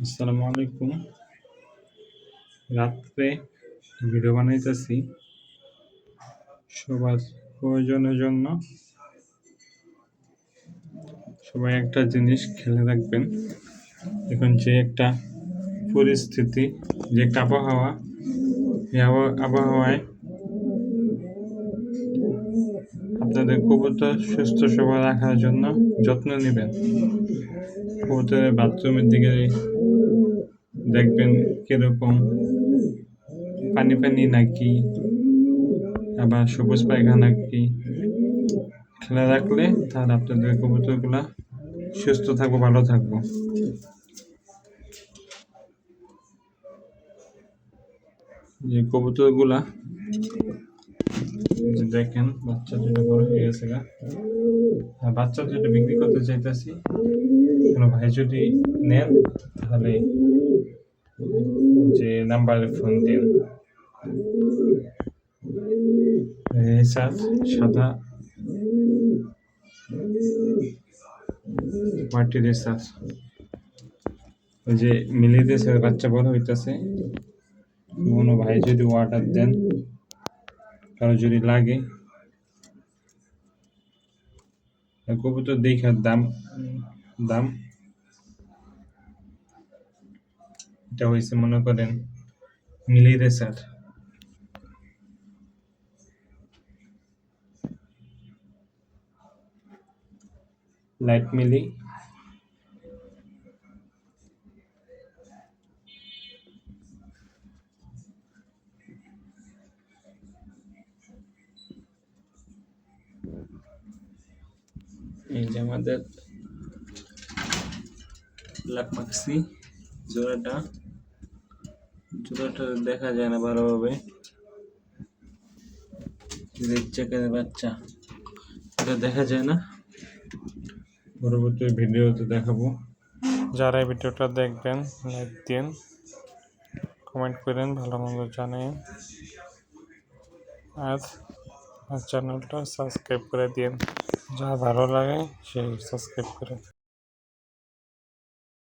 আসসালামু আলাইকুম। রাত্রে ভিডিও বানাইতেছি। সবার প্রয়োজনের জন্য সবাই একটা জিনিস খেলে রাখবেন। এখন যে একটা পরিস্থিতি, যে একটা আবহাওয়া, এই আবহাওয়া- আবহাওয়ায় আপনাদের কবুতর সুস্থ সবল রাখার জন্য যত্ন নেবেন। কবুতরের বাথরুমের দিকে দেখবেন কীরকম পানি পানি নাকি, আবার সবুজ পায়খানা কি খেলা রাখলে তাহলে আপনাদের কবুতরগুলা সুস্থ থাকব, ভালো থাকব। যে কবুতরগুলা দেখেন, বাচ্চা দুটো বড় হয়ে গেছে গা। আর বাচ্চা দুটো বিক্রি করতে চাইতেছি, কোনো ভাই যদি নেন, তাহলে যে নাম্বারে ফোন দিন। রেসার সাদা। মাটি রেসার ওই যে মিলি দেশের বাচ্চা বড় হইতাছে, কোনো ভাই যদি অর্ডার দেন কারও যদি লাগে। কবুতর দেখার দাম দাম। এটা হয়েছে, মনে করেন মিলি রেসার লাইট মিলি। এই যে আমাদের ব্ল্যাক মাক্সি জোড়াটা। জোড়াটা দেখা যায় না ভালোভাবে। রেড চেকের বাচ্চা। এটা দেখা যায় না। পরবর্তী ভিডিওতে দেখাবো। যারা এই ভিডিওটা দেখবেন, লাইক দিন, কমেন্ট করেন, ভালো মন্দ জানেন। আর চ্যানেলটা সাবস্ক্রাইব করে দিন। যা ভালো লাগে সেই সাবস্ক্রাইব করে।